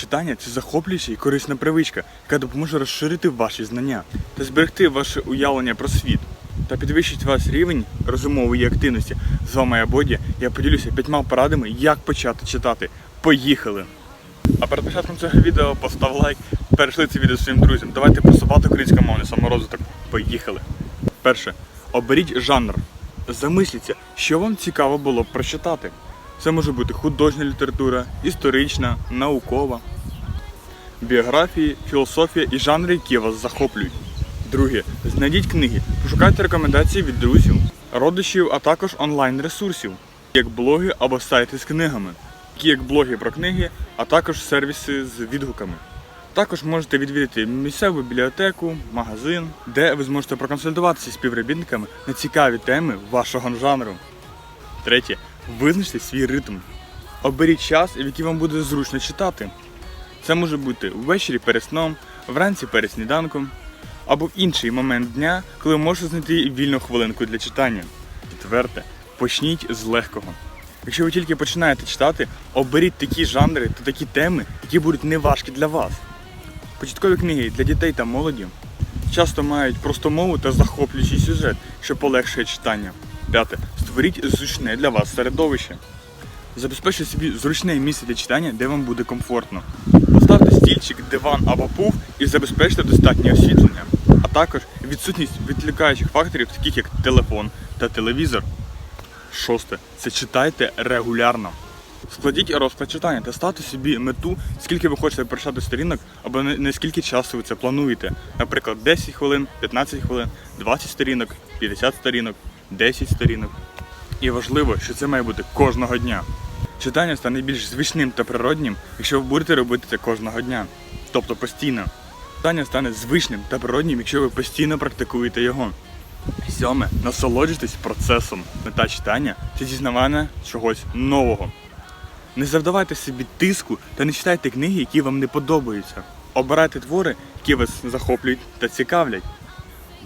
Читання це захоплююча і корисна привичка, яка допоможе розширити ваші знання та зберегти ваше уявлення про світ та підвищить ваш рівень розумової активності. З вами я Боді. Я поділюся п'ятьма порадами, як почати читати. Поїхали! А перед початком цього відео постав лайк, перейшли це відео своїм друзям. Давайте просувати українськомовний саморозвиток. Поїхали! Перше. Оберіть жанр. Замисліться, що вам цікаво було б прочитати. Це може бути художня література, історична, наукова, біографії, філософія і жанри, які вас захоплюють. Друге. Знайдіть книги, пошукайте рекомендації від друзів, родичів, а також онлайн-ресурсів, як блоги або сайти з книгами, такі як блоги про книги, а також сервіси з відгуками. Також можете відвідати місцеву бібліотеку, магазин, де ви зможете проконсультуватися з співробітниками на цікаві теми вашого жанру. Третє. Визначте свій ритм. Оберіть час, в який вам буде зручно читати. Це може бути ввечері перед сном, вранці перед сніданком, або в інший момент дня, коли ви можете знайти вільну хвилинку для читання. Четверте. Почніть з легкого. Якщо ви тільки починаєте читати, оберіть такі жанри та такі теми, які будуть неважкі для вас. Початкові книги для дітей та молоді часто мають просту мову та захоплюючий сюжет, що полегшує читання. П'яте. Створіть зручне для вас середовище. Забезпечте собі зручне місце для читання, де вам буде комфортно. Поставте стільчик, диван або пуф і забезпечте достатнє освітлення, а також відсутність відвлікаючих факторів, таких як телефон та телевізор. Шосте. Це читайте регулярно. Складіть розклад читання та ставте собі мету, скільки ви хочете прочитати сторінок, або на скільки часу ви це плануєте. Наприклад, 10 хвилин, 15 хвилин, 20 сторінок, 50 сторінок, 10 сторінок. І важливо, що це має бути кожного дня. Читання стане більш звичним та природнім, якщо ви будете робити це кожного дня, тобто постійно. Читання стане звичним та природнім, якщо ви постійно практикуєте його. Сьоме, насолоджуйтесь процесом. Мета читання це дізнавання чогось нового. Не завдавайте собі тиску та не читайте книги, які вам не подобаються. Обирайте твори, які вас захоплюють та цікавлять.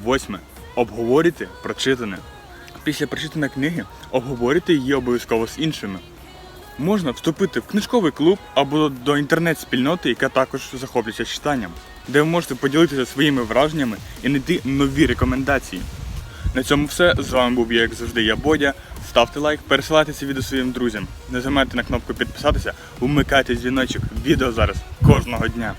Восьме. Обговорюйте прочитане. Після прочитаної книги обговорюйте її обов'язково з іншими. Можна вступити в книжковий клуб або до інтернет-спільноти, яка також захоплюється читанням, де ви можете поділитися своїми враженнями і знайти нові рекомендації. На цьому все. З вами був я, як завжди, я Бодя. Ставте лайк, пересилайте це відео своїм друзям. Не на кнопку підписатися, вмикайте дзвіночок. Відео зараз кожного дня.